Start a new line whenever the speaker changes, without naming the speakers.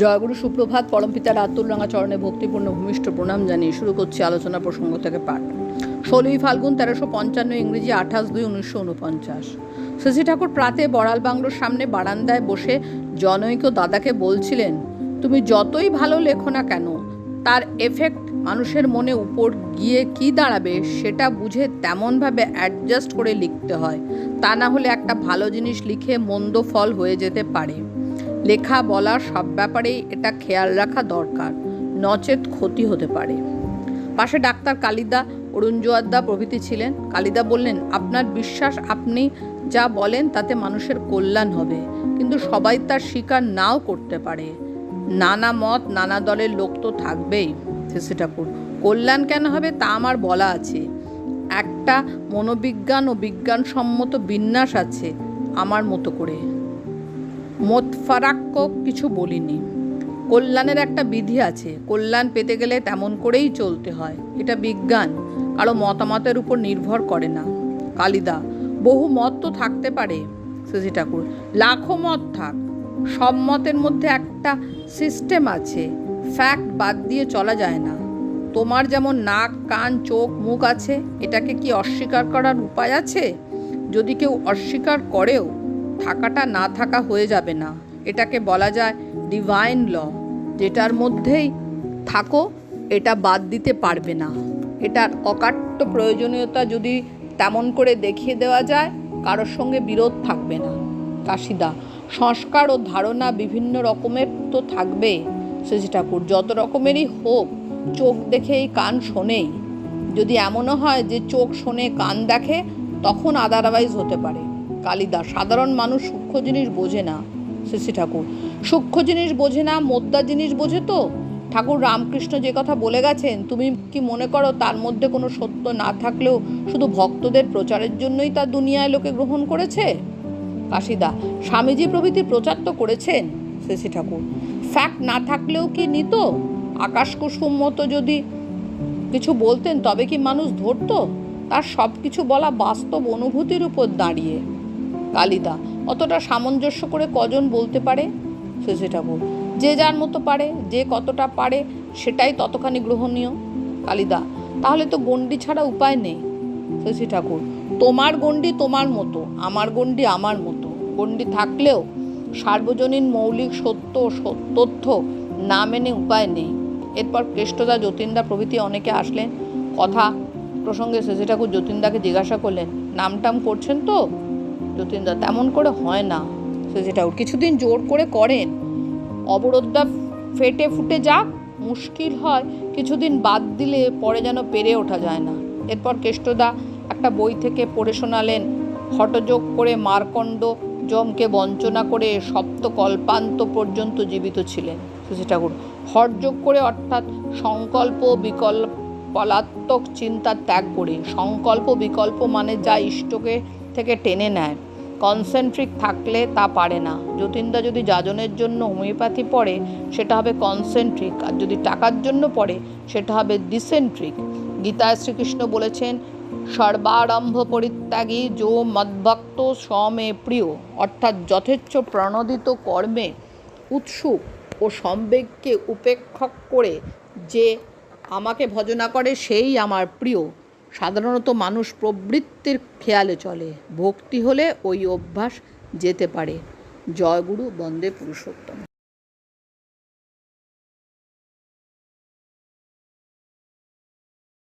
জয়গুরু সুপ্রভাত পরমপিতার আতুল রাঙা চরণে ভক্তিপূর্ণ ভূমিষ্ঠ প্রণাম জানিয়ে শুরু করছি আলোচনা প্রসঙ্গ থেকে পাঠ। ষোলোই ফাল্গুন তেরোশো পঞ্চান্ন ইংরেজি আঠাশ দুই উনিশশো উনপঞ্চাশ। শশী ঠাকুর প্রাতে বড়াল বাংলোর সামনে বারান্দায় বসে জনৈক দাদাকে বলছিলেন, তুমি যতই ভালো লেখো না কেন, তার এফেক্ট মানুষের মনে উপর গিয়ে কি দাঁড়াবে সেটা বুঝে তেমনভাবে অ্যাডজাস্ট করে লিখতে হয়। তা না হলে একটা ভালো জিনিস লিখে মন্দ ফল হয়ে যেতে পারে। লেখা বলা সব ব্যাপারেই এটা খেয়াল রাখা দরকার। নচেত ক্ষতি হতে পারে। পাশে ডাক্তার কালিদা অরুণ জোয়াদ্দা প্রভৃতি ছিলেন। কালিদা বললেন, আপনার বিশ্বাস আপনি যা বলেন তাতে মানুষের কল্যাণ হবে। কিন্তু সবাই তার স্বীকার নাও করতে পারে। নানা মত, নানা দলের লোক তো থাকবেই। শশী ঠাকুর কল্যাণ কেন হবে তা আমার বলা আছে। একটা মনোবিজ্ঞান ও বিজ্ঞানসম্মত বিন্যাস আছে আমার মতো করে। মোতফারাক্ক কিছু বলিনি। কল্যাণের একটা বিধি আছে, কল্যাণ পেতে গেলে তেমন করেই চলতে হয়। এটা বিজ্ঞান, কারও মতামতের উপর নির্ভর করে না। কালিদা, বহু মত তো থাকতে পারে, শশী ঠাকুর। লাখো মত থাক, সব মতের মধ্যে একটা সিস্টেম আছে ফ্যাক্ট বাদ দিয়ে চলা যায় না। তোমার যেমন নাক, কান, চোখ, মুখ আছে, এটাকে কি অস্বীকার করার উপায় আছে? যদি কেউ অস্বীকার করেও থাকাটা না থাকা হয়ে যাবে না। এটাকে বলা যায় ডিভাইন ল যেটার মধ্যেই থাকো, এটা বাদ দিতে পারবে না। এটার অকাট্য প্রয়োজনীয়তা যদি তেমন করে দেখিয়ে দেওয়া যায়, কারোর সঙ্গে বিরোধ থাকবে না। কাশিদা, সংস্কার ও ধারণা বিভিন্ন রকমের তো থাকবে। শশী ঠাকুর, যত রকমেরই হোক, চোখ দেখেই কান শোনেই। যদি এমনও হয় যে চোখ শোনে, কান দেখে, তখন আদারওয়াইজ হতে পারে। কালিদা। সাধারণ মানুষ সূক্ষ্ম জিনিস বোঝে না শশী ঠাকুর। সূক্ষ্ম জিনিস বোঝে না, মোদ্দা জিনিস বোঝে তো। ঠাকুর রামকৃষ্ণ যে কথা বলে গেছেন, তুমি কি মনে করো তার মধ্যে কোনো সত্য না থাকলেও শুধু ভক্তদের প্রচারের জন্যই তা দুনিয়ায় লোকে গ্রহণ করেছে? কাশিদা, স্বামীজি প্রভৃতি প্রচার তো করেছেন শশী ঠাকুর। ফ্যাক্ট না থাকলেও কি নিত? আকাশ কুসুম মতো যদি কিছু বলতেন, তবে কি মানুষ ধরতো? তার সব কিছু বলা বাস্তব অনুভূতির উপর দাঁড়িয়ে। কালিদা। অতটা সামঞ্জস্য করে কজন বলতে পারে? শশী ঠাকুর যে যার মতো পারে, যে কতটা পারে, সেটাই ততখানি গ্রহণীয়। কালিদা, তাহলে তো গণ্ডি ছাড়া উপায় নেই। শশী ঠাকুর তোমার গণ্ডি তোমার মতো, আমার গণ্ডি আমার মতো। গণ্ডি থাকলেও সার্বজনীন মৌলিক সত্য তথ্য না মেনে উপায় নেই। এরপর কেষ্টদা যতীনদা প্রভৃতি অনেকে আসলেন। কথা প্রসঙ্গে শশী ঠাকুর যতীনদাকে জিজ্ঞাসা করলেন, নামটাম করছেন তো? যতীনদা তেমন করে হয় না। শশী ঠাকুর কিছুদিন জোর করে করেন অবরোধটা ফেটে ফুটে যাক, মুশকিল হয়। কিছুদিন বাদ দিলে পরে যেন পেরে ওঠা যায় না। এরপর কেষ্টদা একটা বই থেকে পড়ে শোনালেন, হটযোগ করে মারকণ্ড যমকে বঞ্চনা করে সপ্ত কল্পান্ত পর্যন্ত জীবিত ছিলেন। শশী ঠাকুর হটযোগ করে অর্থাৎ সংকল্প বিকল্প পলাত্মক চিন্তা ত্যাগ করে। সংকল্প বিকল্প মানে যা ইষ্টকে থেকে টেনে নেয়। কনসেন্ট্রিক থাকলে তা পারে না। যতীনদা যদি যাজনের জন্য হোমিওপ্যাথি পড়ে, সেটা হবে কনসেন্ট্রিক। আর যদি টাকার জন্য পড়ে, সেটা হবে ডিসেন্ট্রিক। গীতায় শ্রীকৃষ্ণ বলেছেন, সর্বারম্ভ পরিত্যাগী যো মদ্ভক্ত সমে প্রিয়। অর্থাৎ যথেচ্ছ প্রণোদিত কর্মে উৎসুক ও সম্বেগকে উপেক্ষক করে যে আমাকে ভজনা করে, সেই আমার প্রিয়। সাধারণত মানুষ প্রবৃত্তির খেয়ালে চলে। ভক্তি হলে ওই অভ্যাস যেতে পারে। জয়গুরু বন্দে পুরুষোত্তম।